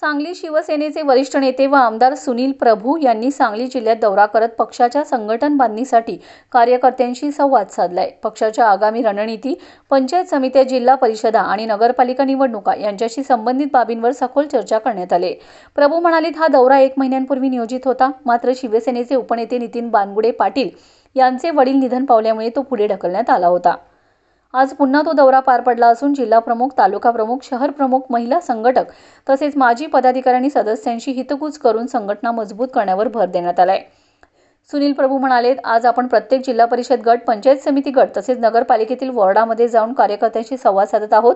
सांगली शिवसेनेचे वरिष्ठ नेते व आमदार सुनील प्रभू यांनी सांगली जिल्ह्यात दौरा करत पक्षाच्या संघटन बांधणीसाठी कार्यकर्त्यांशी संवाद साधलाय. पक्षाच्या आगामी रणनीती पंचायत समित्या जिल्हा परिषदा आणि नगरपालिका निवडणुका यांच्याशी संबंधित बाबींवर सखोल चर्चा करण्यात आले. प्रभू म्हणाले हा दौरा एक महिन्यांपूर्वी नियोजित होता. मात्र शिवसेनेचे उपनेते नितीन बानगुडे पाटील यांचे वडील निधन पावल्यामुळे तो पुढे ढकलण्यात आला होता. आज पुन्हा तो दौरा पार पडला असून जिल्हा प्रमुख तालुका प्रमुख शहर प्रमुख महिला संघटक तसेच माजी पदाधिकाऱ्यांनी सदस्यांशी हितकूज करून संघटना मजबूत करण्यावर भर देण्यात आलाय. सुनील प्रभू म्हणाले आज आपण प्रत्येक जिल्हा परिषद गट पंचायत समिती गट तसेच नगरपालिकेतील वॉर्डामध्ये जाऊन कार्यकर्त्यांशी संवाद साधत आहोत.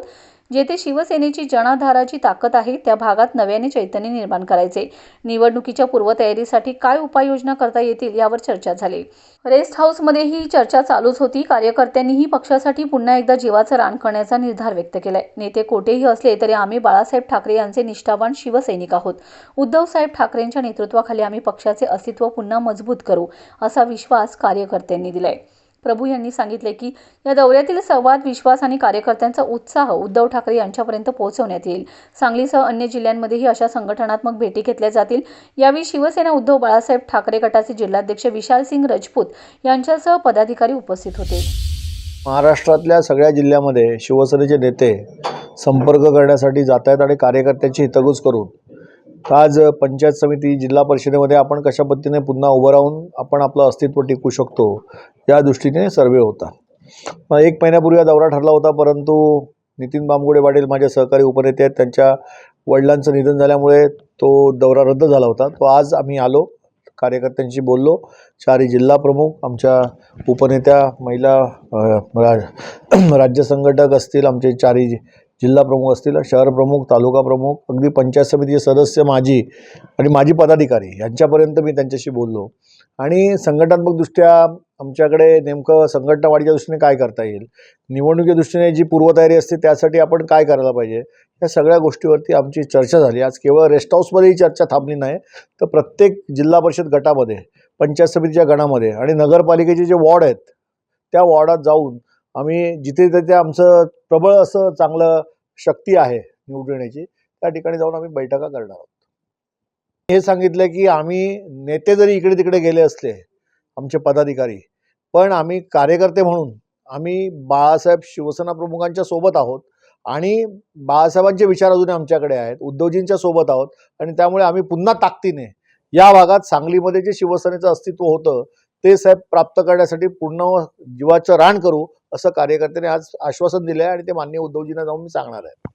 जेथे शिवसेनेची जनाधाराची ताकद आहे त्या भागात नव्याने चैतन्य निर्माण करायचे. निवडणुकीच्या पूर्वतयारीसाठी काय उपाययोजना करता येतील यावर चर्चा झाली. रेस्ट हाऊसमध्ये ही चर्चा चालूच होती. कार्यकर्त्यांनीही पक्षासाठी पुन्हा एकदा जीवाचं रान करण्याचा निर्धार व्यक्त केलाय. नेते कोठेही असले तरी आम्ही बाळासाहेब ठाकरे यांचे निष्ठावान शिवसैनिक आहोत. उद्धवसाहेब ठाकरेंच्या नेतृत्वाखाली आम्ही पक्षाचे अस्तित्व पुन्हा मजबूत करू असा विश्वास कार्यकर्त्यांनी दिलाय. प्रभू यांनी सांगितले की या दौऱ्यातील संवाद विश्वास आणि कार्यकर्त्यांचा उत्साह उद्धव ठाकरे यांच्यापर्यंत पोहोचवण्यात येईल. सांगलीसह अन्य जिल्ह्यांमध्येही अशा संघटनात्मक भेटी घेतल्या जातील. यावेळी शिवसेना उद्धव बाळासाहेब ठाकरे गटाचे जिल्हाध्यक्ष विशाल सिंग रजपूत यांच्यासह पदाधिकारी उपस्थित होते. महाराष्ट्रातल्या सगळ्या जिल्ह्यामध्ये शिवसेनेचे नेते संपर्क करण्यासाठी जात आहेत आणि कार्यकर्त्यांची हितगुज करून आज पंचायत समिती जिल्हा परिषदेमध्ये आपण कशा पद्धतीने पुन्हा उभं राहून आपण आपलं अस्तित्व टिकू शकतो या दृष्टीने सर्वे होता. एक महिन्यापूर्वी हा दौरा ठरला होता परंतु नितीन बांबगुडे पाटील माझे सहकारी उपनेते आहेत त्यांच्या वडिलांचं निधन झाल्यामुळे तो दौरा रद्द झाला होता. तो आज आम्ही आलो कार्यकर्त्यांशी बोललो. चारही जिल्हा प्रमुख आमच्या उपनेत्या महिला रा- राज्य संघटक असतील आमचे चारही जिल्हा प्रमुख असतील शहर प्रमुख तालुका प्रमुख अगदी पंचायत समितीचे सदस्य माजी आणि माजी पदाधिकारी यांच्यापर्यंत मी त्यांच्याशी बोललो. आणि संघटनात्मकदृष्ट्या आमच्याकडे नेमकं संघटना वाढीच्या दृष्टीने काय करता येईल निवडणुकीच्या दृष्टीने जी पूर्वतयारी असते त्यासाठी आपण काय करायला पाहिजे या सगळ्या गोष्टीवरती आमची चर्चा झाली. आज केवळ रेस्ट हाऊसमध्येही चर्चा थांबली नाही तर प्रत्येक जिल्हा परिषद गटामध्ये पंचायत समितीच्या गणामध्ये आणि नगरपालिकेचे जे वॉर्ड आहेत त्या वॉर्डात जाऊन आम्ही जिथे तिथे आमचं प्रबळ असं चांगलं शक्ती आहे निवडून येण्याची त्या ठिकाणी जाऊन आम्ही बैठका करणार आहोत. हे सांगितलं की आम्ही नेते जरी इकडे तिकडे गेले असले आमचे पदाधिकारी पण आम्ही कार्यकर्ते म्हणून आम्ही बाळासाहेब शिवसेना प्रमुखांच्या सोबत आहोत आणि बाळासाहेबांचे विचार अजूनही आमच्याकडे आहेत उद्धवजींच्या सोबत आहोत आणि त्यामुळे आम्ही पुन्हा ताकदीने या भागात सांगलीमध्ये जे शिवसेनेचं अस्तित्व होतं ते साहेब प्राप्त करण्यासाठी पूर्ण जीवाचं रान करू असं कार्यकर्त्याने आज आश्वासन दिलं आहे आणि ते मान्य उद्धवजींना जाऊन मी सांगणार आहे.